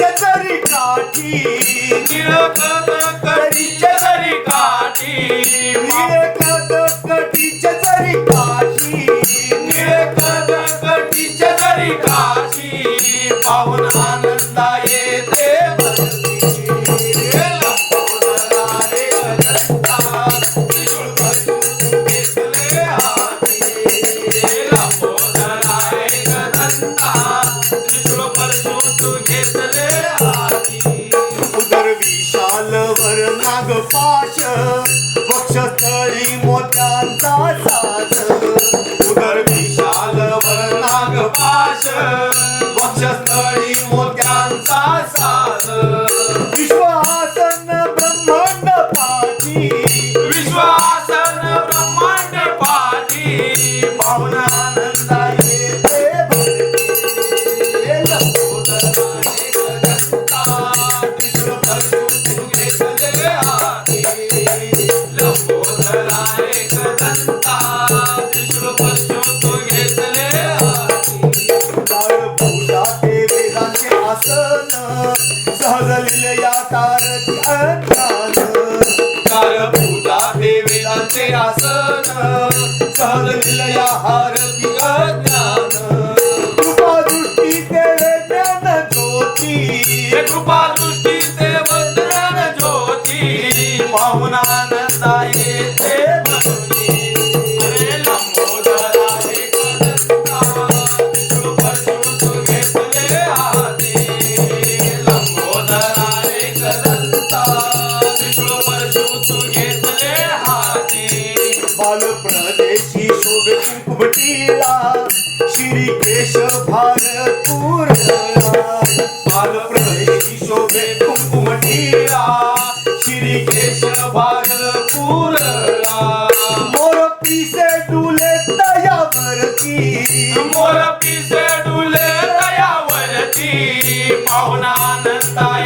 நீச்சத்தறி காட்டி उदर विशाल वर नाग पाश वक्षस्थळी मोत्यांचा साज. उदर विशाल वर नाग पाश काल निलया हारती योग कुंभटीला श्री केश भारपूर बाल प्रवेशी शोभे कुंकुमटीला. श्री केश भारपूर मोर पिसे डुले तयावरती मोर पिसे डुले तयावरती पाहुणा नंदा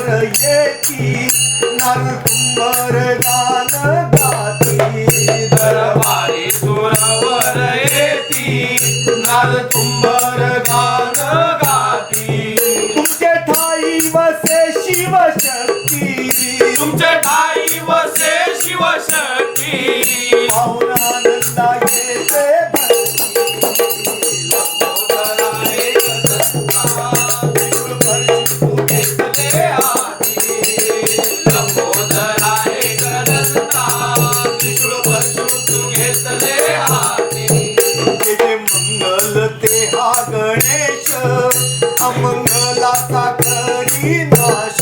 कुंभार येती नार कुंभार गान गाती दरबारी सुरवर येती नार कुंभार गान अमंगलाचा करी नाश.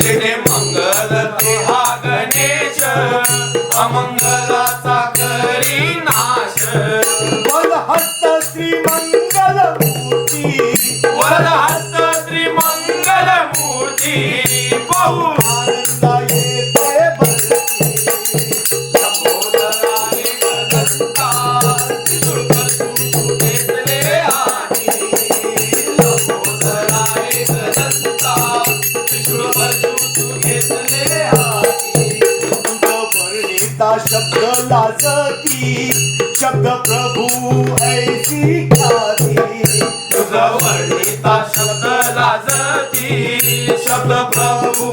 जिने मंगल ते हा गणेश अमंगलाचा करी नाश शब्द लाजती शब्द प्रभू ऐसी ख्याती शब्द लाजती शब्द प्रभू